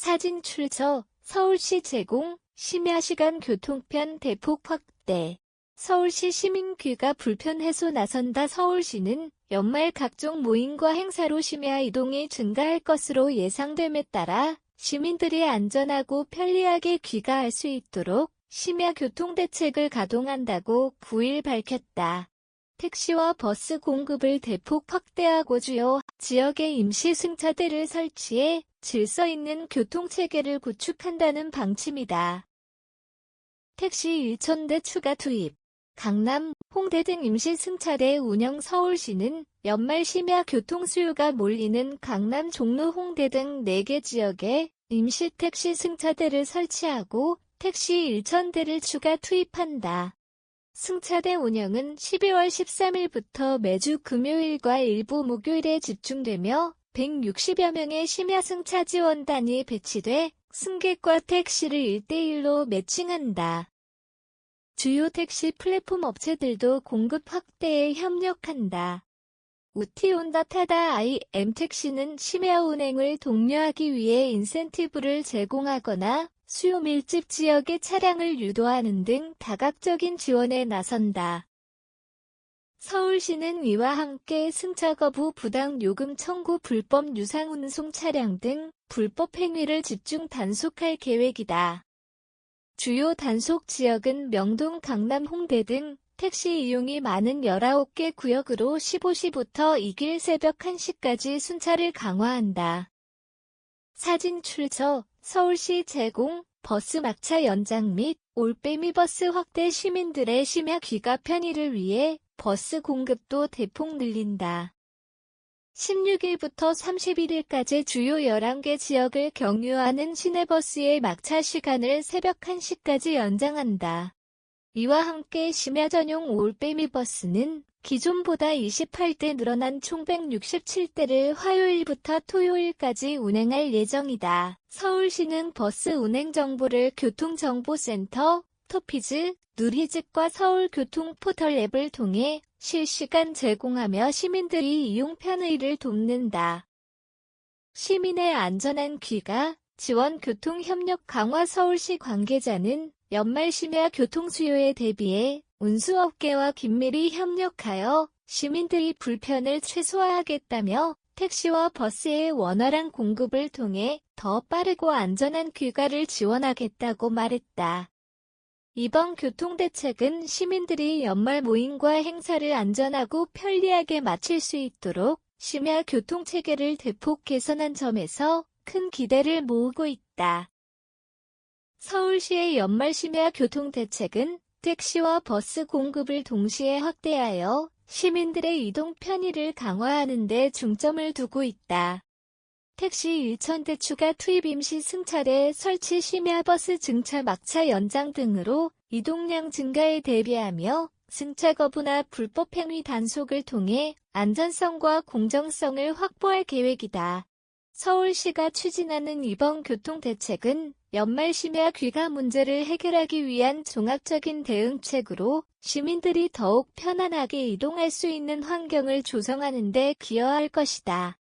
사진 출처 서울시 제공 심야시간 교통편 대폭 확대 서울시 시민 귀가 불편 해소 나선다 서울시는 연말 각종 모임과 행사로 심야 이동이 증가할 것으로 예상됨에 따라 시민들이 안전하고 편리하게 귀가할 수 있도록 심야 교통 대책을 가동한다고 9일 밝혔다. 택시와 버스 공급을 대폭 확대하고 주요 지역에 임시 승차대를 설치해 질서 있는 교통체계를 구축한다는 방침이다. 택시 1천대 추가 투입 강남, 홍대 등 임시 승차대 운영 서울시는 연말 심야 교통 수요가 몰리는 강남 종로 홍대 등 4개 지역에 임시 택시 승차대를 설치하고 택시 1천대를 추가 투입한다. 승차대 운영은 12월 13일부터 매주 금요일과 일부 목요일에 집중되며 160여 명의 심야 승차 지원단이 배치돼 승객과 택시를 1대1로 매칭한다. 주요 택시 플랫폼 업체들도 공급 확대에 협력한다. 우티온다 타다 IM 택시는 심야 운행을 독려하기 위해 인센티브를 제공하거나 수요 밀집 지역의 차량을 유도하는 등 다각적인 지원에 나선다. 서울시는 이와 함께 승차 거부 부당 요금 청구 불법 유상 운송 차량 등 불법 행위를 집중 단속할 계획이다. 주요 단속 지역은 명동, 강남, 홍대 등 택시 이용이 많은 19개 구역으로 15시부터 2일 새벽 1시까지 순차를 강화한다. 사진 출처 서울시 제공 버스 막차 연장 및 올빼미 버스 확대 시민들의 심야 귀가 편의를 위해 버스 공급도 대폭 늘린다. 16일부터 31일까지 주요 11개 지역을 경유하는 시내버스의 막차 시간을 새벽 1시까지 연장한다. 이와 함께 심야 전용 올빼미 버스는 기존보다 28대 늘어난 총 167대를 화요일부터 토요일까지 운행할 예정이다. 서울시는 버스 운행 정보를 교통정보센터, 토피즈, 누리집과 서울교통 포털 앱을 통해 실시간 제공하며 시민들이 이용 편의를 돕는다. 시민의 안전한 귀가 지원 교통 협력 강화 서울시 관계자는 연말 심야 교통 수요에 대비해 운수업계와 긴밀히 협력하여 시민들이 불편을 최소화하겠다며 택시와 버스의 원활한 공급을 통해 더 빠르고 안전한 귀가를 지원하겠다고 말했다. 이번 교통대책은 시민들이 연말 모임과 행사를 안전하고 편리하게 마칠 수 있도록 심야 교통체계를 대폭 개선한 점에서 큰 기대를 모으고 있다. 서울시의 연말 심야 교통대책은 택시와 버스 공급을 동시에 확대하여 시민들의 이동 편의를 강화하는 데 중점을 두고 있다. 택시 1천대 추가 투입 임시 승차대 설치 심야 버스 증차 막차 연장 등으로 이동량 증가에 대비하며 승차 거부나 불법 행위 단속을 통해 안전성과 공정성을 확보할 계획이다. 서울시가 추진하는 이번 교통대책은 연말 심야 귀가 문제를 해결하기 위한 종합적인 대응책으로 시민들이 더욱 편안하게 이동할 수 있는 환경을 조성하는 데 기여할 것이다.